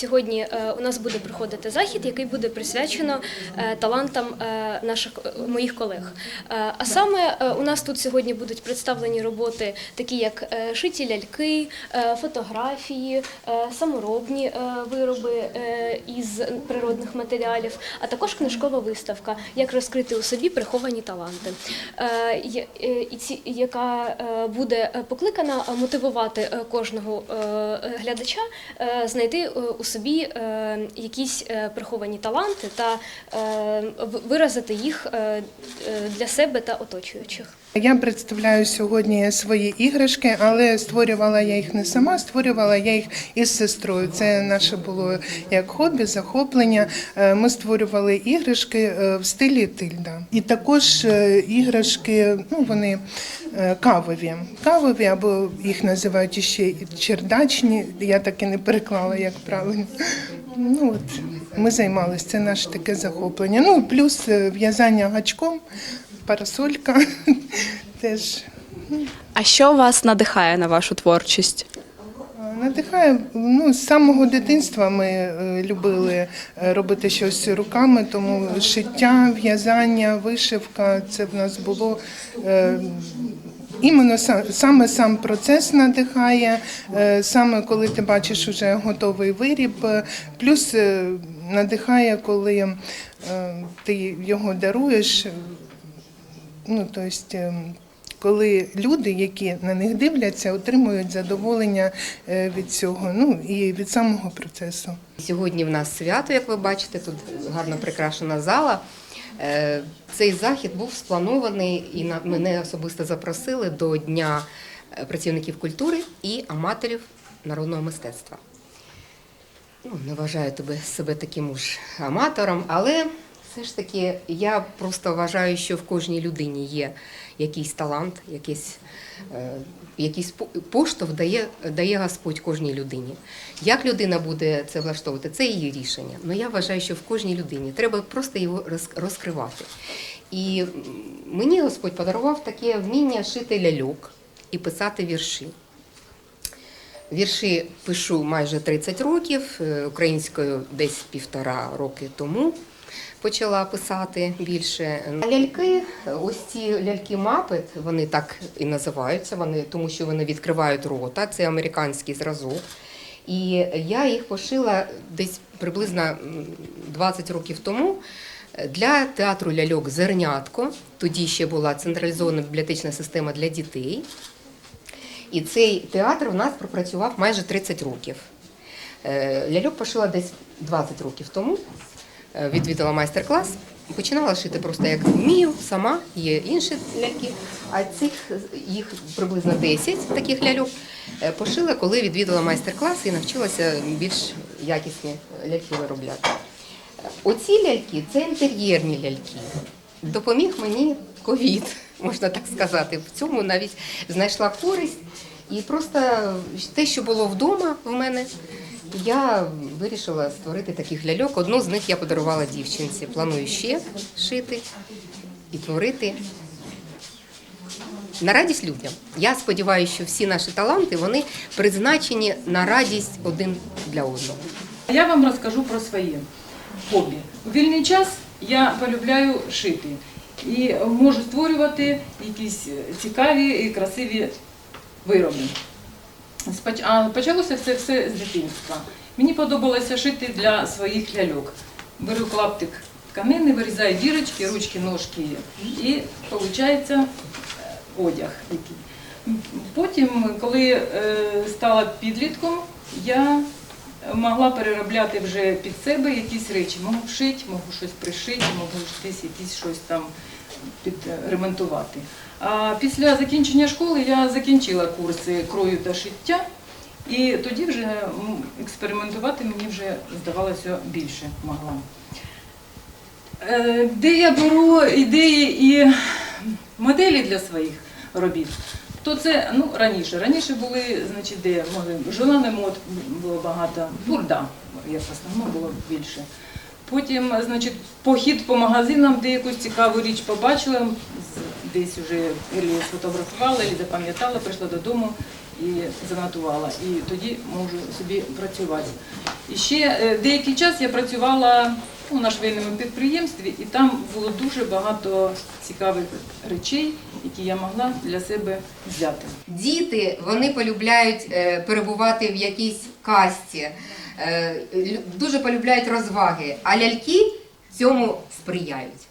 сьогодні е, у нас буде проходити захід, який буде присвячено е, талантам е, наших моїх колег. А саме у нас тут сьогодні будуть представлені роботи, такі як шиті ляльки, фотографії, саморобні вироби із природних матеріалів, а також книжкова виставка, як розкрити у собі приховані таланти, яка буде покликана мотивувати кожного глядача знайти у собі е, якісь е, приховані таланти та е, виразити їх для себе та оточуючих. Я представляю сьогодні свої іграшки, але створювала я їх не сама, створювала я їх із сестрою. Це наше було як хобі, захоплення. Е, Ми створювали іграшки е, в стилі тильда. І також е, іграшки, ну вони кавові. Кавові, або їх називають ще чердачні. Я так і не переклала, як правильно. Ну от ми займалися, це наше таке захоплення. Ну плюс в'язання гачком, парасолька теж А що вас надихає на вашу творчість? надихає. Ну з самого дитинства ми е, любили е, робити щось руками, тому шиття, в'язання, вишивка це в нас було. е, Іменно са- саме сам процес надихає, саме коли ти бачиш уже готовий виріб, плюс надихає, коли ти його даруєш. Ну, тобто, коли люди, які на них дивляться, отримують задоволення е, від цього, ну і від самого процесу. Сьогодні в нас свято, як ви бачите, тут гарно прикрашена зала. Е, Цей захід був спланований і мене особисто запросили до Дня е, працівників культури і аматорів народного мистецтва. Ну, не вважаю тебе себе таким уж аматором, але все ж таки я просто вважаю, що в кожній людині є якийсь талант, якийсь, е, якийсь поштовх дає, дає Господь кожній людині. Як людина буде це влаштовувати, це її рішення. Але я вважаю, що в кожній людині треба просто його розкривати. І мені Господь подарував таке вміння шити ляльок і писати вірші. Вірші пишу майже 30 років, е, українською десь півтора роки тому почала писати більше. Ляльки, ось ці ляльки Мапет, вони так і називаються, вони, тому що вони відкривають рота, це американський зразок. І я їх пошила десь приблизно 20 років тому для театру ляльок Зернятко. Тоді ще була централізована бібліотечна система для дітей. І цей театр у нас пропрацював майже 30 років. Е, Ляльок пошила десь 20 років тому, відвідала майстер-клас, починала шити просто як вмію, сама, є інші ляльки, а цих їх приблизно 10 таких ляльок е, пошила, коли відвідала майстер-клас і навчилася більш якісні ляльки виробляти. Оці ляльки це інтер'єрні ляльки. Допоміг мені ковід, можна так сказати. В цьому навіть знайшла користь. І просто те, що було вдома в мене, я вирішила створити таких ляльок. Одну з них я подарувала дівчинці. Планую ще шити і творити. На радість людям. Я сподіваюся, що всі наші таланти вони призначені на радість один для одного. Я вам розкажу про своє хобі. У вільний час я полюбляю шити і можу створювати якісь цікаві і красиві вироби. А почалося все, все з дитинства. Мені подобалося шити для своїх ляльок. Беру клаптик тканини, вирізаю дірочки, ручки, ножки і виходить одяг. Потім, коли е, стала підлітком, я могла переробляти вже під себе якісь речі. Можу шити, можу щось пришити, можу десь якісь щось там підремонтувати. А після закінчення школи я закінчила курси крою та шиття, і тоді вже експериментувати мені вже здавалося більше могла. Е, Де я беру ідеї і моделі для своїх робіт, то це ну, раніше. Раніше були, значить, де могли желаний мод було багато, бурда, як в основному було більше. Потім, значить, похід по магазинам, де якусь цікаву річ побачила, десь вже сфотографувала, або запам'ятала, прийшла додому і занотувала. І тоді можу собі працювати. І ще е, деякий час я працювала ну, на швейному підприємстві, і там було дуже багато цікавих речей, які я могла для себе взяти. Діти вони полюбляють е, перебувати в якійсь касті, Е, дуже полюбляють розваги, а ляльки цьому сприяють.